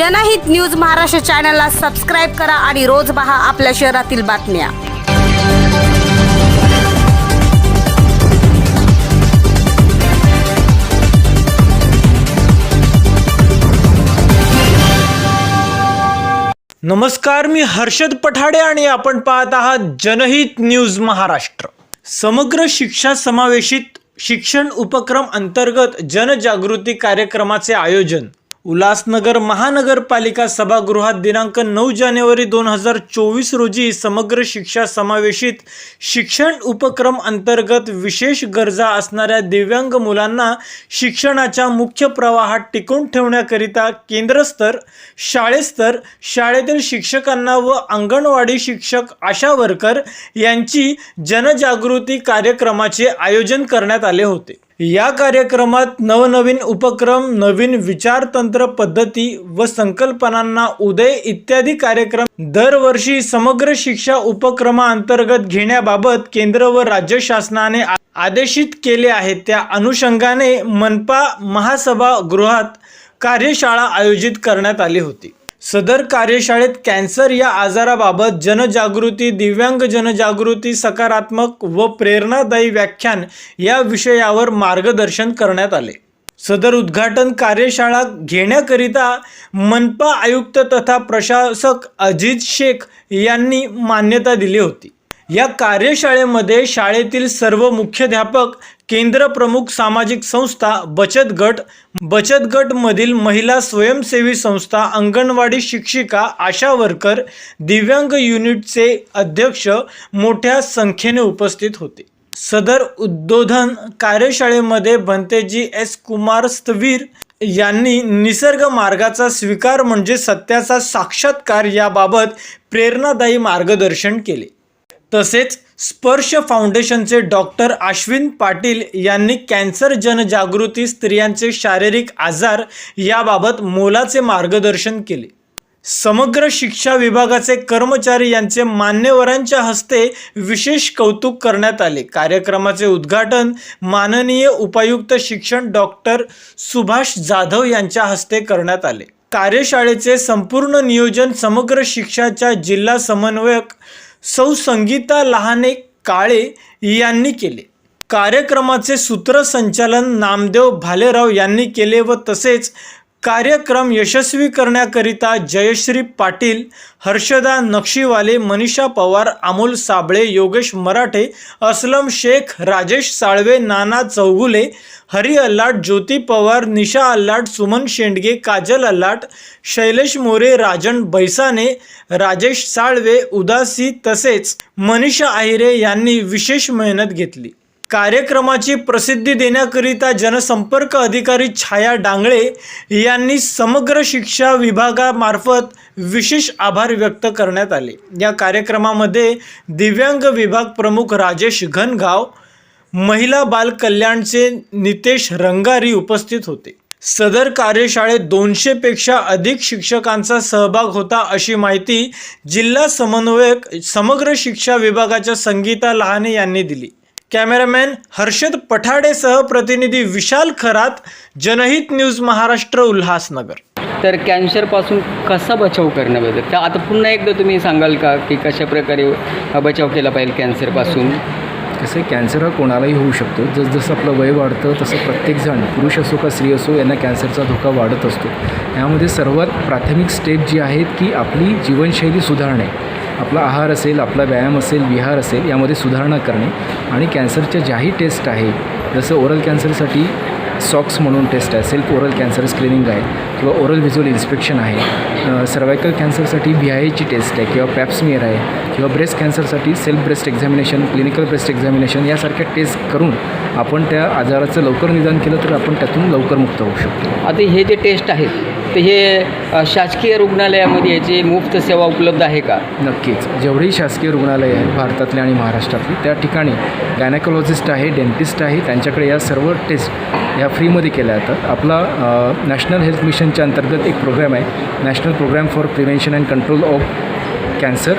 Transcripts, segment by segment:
जनहित न्यूज महाराष्ट्र चॅनलला सबस्क्राईब करा आणि रोज पहा आपल्या शहरातील बातम्या. नमस्कार मी हर्षद पठाडे आणि आपण पाहत आहात जनहित न्यूज महाराष्ट्र. समग्र शिक्षा समावेशित शिक्षण उपक्रम अंतर्गत जनजागृती कार्यक्रमाचे आयोजन उल्हासनगर महानगरपालिका सभागृहात दिनांक नऊ जानेवारी दोन हजार चोवीस रोजी समग्र शिक्षा समावेशित शिक्षण उपक्रम अंतर्गत विशेष गरजा असणाऱ्या दिव्यांग मुलांना शिक्षणाच्या मुख्य प्रवाहात टिकून ठेवण्याकरिता केंद्रस्तर शाळेस्तर शाळेतील शिक्षकांना व अंगणवाडी शिक्षक आशा वर्कर यांची जनजागृती कार्यक्रमाचे आयोजन करण्यात आले होते. या कार्यक्रमात नवनवीन उपक्रम नवीन विचारतंत्र पद्धती व संकल्पनांना उदय इत्यादी कार्यक्रम दरवर्षी समग्र शिक्षा उपक्रमाअंतर्गत घेण्याबाबत केंद्र व राज्य शासनाने आदेशित केले आहे त्या अनुषंगाने मनपा महासभा गृहात कार्यशाळा आयोजित करण्यात आली होती. सदर कार्यशाळेत कॅन्सर या आजाराबाबत जनजागृती दिव्यांग जनजागृती सकारात्मक व प्रेरणादायी व्याख्यान या विषयावर मार्गदर्शन करण्यात आले. सदर उद्घाटन कार्यशाळा घेण्याकरिता मनपा आयुक्त तथा प्रशासक अजित शेख यांनी मान्यता दिली होती. या कार्यशाळेमध्ये शाळेतील सर्व मुख्याध्यापक केंद्र प्रमुख सामाजिक संस्था बचत गट बचत गटमधील महिला स्वयंसेवी संस्था अंगणवाडी शिक्षिका आशा वर्कर दिव्यांग युनिटचे अध्यक्ष मोठ्या संख्येने उपस्थित होते. सदर उद्बोधन कार्यशाळेमध्ये बनतेजी एस कुमार स्थवीर यांनी निसर्ग मार्गाचा स्वीकार म्हणजे सत्याचा साक्षात्कार याबाबत प्रेरणादायी मार्गदर्शन केले. तसेच स्पर्श फाउंडेशनचे डॉक्टर अश्विन पाटील यांनी कॅन्सर जनजागृती स्त्रियांचे शारीरिक आजार याबाबत मोलाचे मार्गदर्शन केले. समग्र शिक्षा विभागाचे कर्मचारी यांचे मान्यवरांच्या हस्ते विशेष कौतुक करण्यात आले. कार्यक्रमाचे उद्घाटन माननीय उपायुक्त शिक्षण डॉक्टर सुभाष जाधव यांच्या हस्ते करण्यात आले. कार्यशाळेचे संपूर्ण नियोजन समग्र शिक्षाच्या जिल्हा समन्वयक सौ संगीता लहाने काळे यांनी केले. कार्यक्रमाचे सूत्रसंचालन नामदेव भालेराव यांनी केले व तसेच कार्यक्रम यशस्वी करण्याकरिता जयश्री पाटील हर्षदा नक्षीवाले मनीषा पवार अमोल साबळे योगेश मराठे असलम शेख राजेश साळवे नाना चौगुले हरी अल्लाट ज्योती पवार निशा अल्लाट सुमन शेंडगे काजल अल्लाट शैलेश मोरे राजन बैसाने राजेश साळवे उदासी तसेच मनीषा आहिरे यांनी विशेष मेहनत घेतली. कार्यक्रमाची प्रसिद्धी देण्याकरिता जनसंपर्क अधिकारी छाया डांगळे यांनी समग्र शिक्षा विभागामार्फत विशेष आभार व्यक्त करण्यात आले. या कार्यक्रमामध्ये दिव्यांग विभाग प्रमुख राजेश घनगाव महिला बाल कल्याणचे नितेश रंगारी उपस्थित होते. सदर कार्यशाळेत दोनशेपेक्षा अधिक शिक्षकांचा सहभाग होता अशी माहिती जिल्हा समन्वयक समग्र शिक्षा विभागाच्या संगीता लहाने यांनी दिली. कॅमेरामॅन हर्षद पठाडेसह प्रतिनिधी विशाल खरात जनहित न्यूज महाराष्ट्र उल्हासनगर. तर कॅन्सरपासून कसा बचाव करण्याबद्दल तर आता पुन्हा एकदा तुम्ही सांगाल का की कशा प्रकारे बचाव केला पाहिजे कॅन्सरपासून कसं आहे कॅन्सर हा कोणालाही होऊ शकतो. जसजसं आपलं वय वाढतं तसं प्रत्येकजण पुरुष असो का स्त्री असो यांना कॅन्सरचा धोका वाढत असतो. यामध्ये सर्वात प्राथमिक स्टेप जी आहेत की आपली जीवनशैली सुधारणे. आपला आहार असेल आपला व्यायाम असेल विहार असेल यामध्ये सुधारणा करणे आणि कॅन्सरच्या ज्याही टेस्ट आहे जसं ओरल कॅन्सरसाठी सॉक्स म्हणून टेस्ट आहे सेल्फ ओरल कॅन्सर स्क्रीनिंग आहे किंवा ओरल व्हिज्युअल इन्स्पेक्शन आहे सर्वायकल कॅन्सरसाठी व्ही आय एची टेस्ट आहे किंवा पॅप्समिअर आहे किंवा breast कॅन्सरसाठी self breast examination clinical breast examination यासारख्या टेस्ट करून आपण त्या आजाराचं लवकर निदान केलं तर आपण त्यातून लवकर मुक्त होऊ शकतो. आता हे जे टेस्ट आहेत ते हे शासकीय रुग्णालयामध्ये याची मुफ्त सेवा उपलब्ध आहे का? नक्कीच. जेवढेही शासकीय रुग्णालय आहेत भारतातले आणि महाराष्ट्रातले त्या ठिकाणी गायनाकोलॉजिस्ट आहे डेंटिस्ट आहे त्यांच्याकडे या सर्व टेस्ट या फ्रीमध्ये केल्या जातात. आपला नॅशनल हेल्थ मिशनच्या अंतर्गत एक प्रोग्राम आहे. National programme for prevention and control of cancer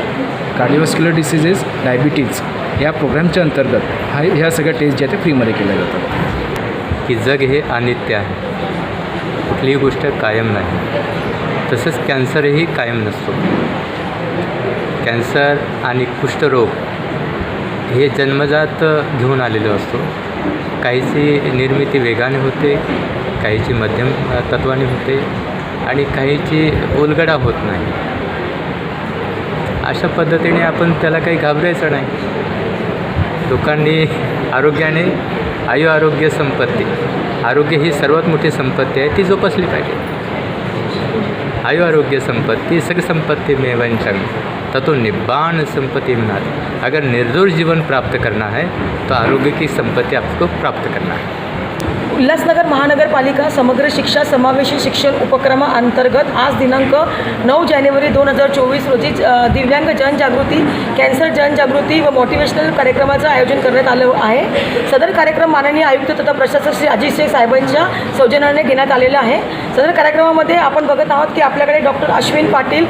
cardiovascular diseases diabetes या प्रोग्रामच्या अंतर्गत हा ह्या सगळ्या टेस्ट ज्या आहेत त्या फ्रीमध्ये केल्या जातात. की जग हे अनित्य आहे. कुठलीही गोष्ट कायम नाही. तसंच कॅन्सरही कायम नसतो. कॅन्सर आणि कुष्ठरोग हे जन्मजात घेऊन आलेलो असतो. काहीची निर्मिती वेगाने होते काहीची मध्यम तत्वाने होते आणि काहीची उलगडा होत नाही. अशा पद्धतीने आपण त्याला काही घाबरायचं नाही. लोकांनी आरोग्याने आयु आरोग्य संपत्ती. आरोग्य ही सर्वात मोठी संपत्ति आहे, ती जोपासली पाहिजे. आयु आरोग्य संपत्ति सग संपत्ति में वंचन ततो निब्बान संपत्ति मिनात अगर निर्दोष जीवन प्राप्त करना है तो आरोग्य की संपत्ति आपको प्राप्त करना है उल्हासनगर महानगरपालिका समग्र शिक्षा समावेशी शिक्षण उपक्रमाअंतर्गत आज दिनांक नऊ जानेवारी दोन हजार चोवीस रोजी दिव्यांग जनजागृती कॅन्सर जनजागृती व मोटिवेशनल कार्यक्रमाचं आयोजन करण्यात आलं आहे. सदर कार्यक्रम माननीय आयुक्त तथा प्रशासक श्री अजित शेख साहेबांच्या सौजन्याने घेण्यात आलेला आहे. सदर कार्यक्रमामध्ये आपण बघत आहोत की आपल्याकडे डॉक्टर अश्विन पाटील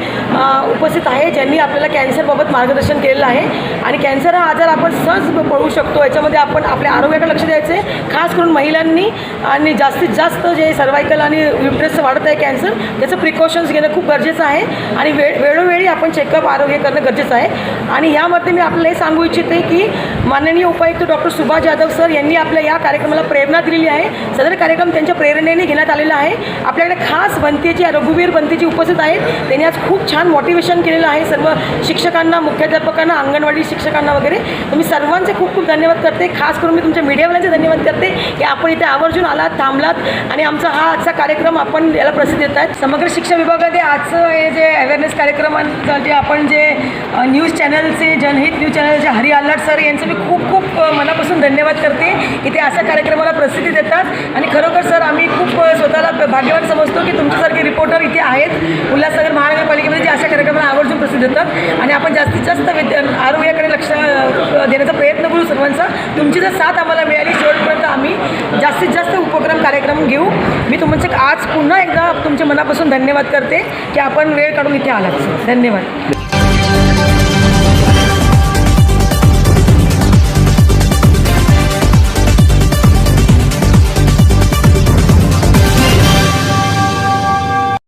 उपस्थित आहे ज्यांनी आपल्याला कॅन्सरबाबत मार्गदर्शन केलेलं आहे. आणि कॅन्सर हा आजार आपण सहज पळू शकतो. याच्यामध्ये आपण आपल्या आरोग्याकडे लक्ष द्यायचं. खास करून महिलांनी आणि जास्तीत जास्त जे सर्वायकल आणि युट्रेसचं वाढत आहे कॅन्सर त्याचं प्रिकॉशन्स घेणं खूप गरजेचं आहे. आणि वेळ वेळोवेळी आपण चेकअप आरोग्य करणं गरजेचं आहे. आणि यामध्ये मी आपल्याला हे सांगू इच्छिते की माननीय उपायुक्त डॉक्टर सुभाष जाधव सर यांनी आपल्या या कार्यक्रमाला प्रेरणा दिलेली आहे. सदर कार्यक्रम त्यांच्या प्रेरणेने घेण्यात आलेला आहे. आपल्याकडे खास बनतेची रघुवीर बनतेची उपस्थित आहेत. त्यांनी आज खूप छान मोटिवेशन केलेलं आहे. सर्व शिक्षकांना मुख्याध्यापकांना अंगणवाडी शिक्षकांना वगैरे. तुम्ही सर्वांचे खूप खूप धन्यवाद करते. खास करून मी तुमच्या मीडियावाल्यांचे धन्यवाद करते की आपण इथे आवर्जून आलात थांबलात आणि आमचा हा आजचा कार्यक्रम आपण याला प्रसिद्ध देत आहेत. समग्र शिक्षण विभागाचे आजचं हे जे अवेअरनेस कार्यक्रमांचं जे आपण जे न्यूज चॅनलचे जनहित न्यूज चॅनलचे हरी अल्लाट सर यांचं मी खूप खूप मनापासून धन्यवाद करते की ते अशा कार्यक्रमाला प्रसिद्धी देतात. आणि खरोखर सर आम्ही खूप स्वतःला भाग्यवान समजतो की तुमच्यासारखे रिपोर्टर इथे आहेत. उल्हासनगर महानगरपालिकेमध्ये जे अशा कार्यक्रमाला आवर्जून प्रसिद्ध देतात आणि आपण जास्तीत जास्त विद्या आरोग्याकडे लक्ष देण्याचा प्रयत्न करू सर्वांचा. तुमची जर साथ आम्हाला मिळाली शेवटपर्यंत आम्ही जास्तीत जास्त उपक्रम कार्यक्रम घेऊ. मी तुमचे आज पुन्हा एकदा तुमच्या मनापासून धन्यवाद करते की आपण वेळ काढून इथे आलात धन्यवाद.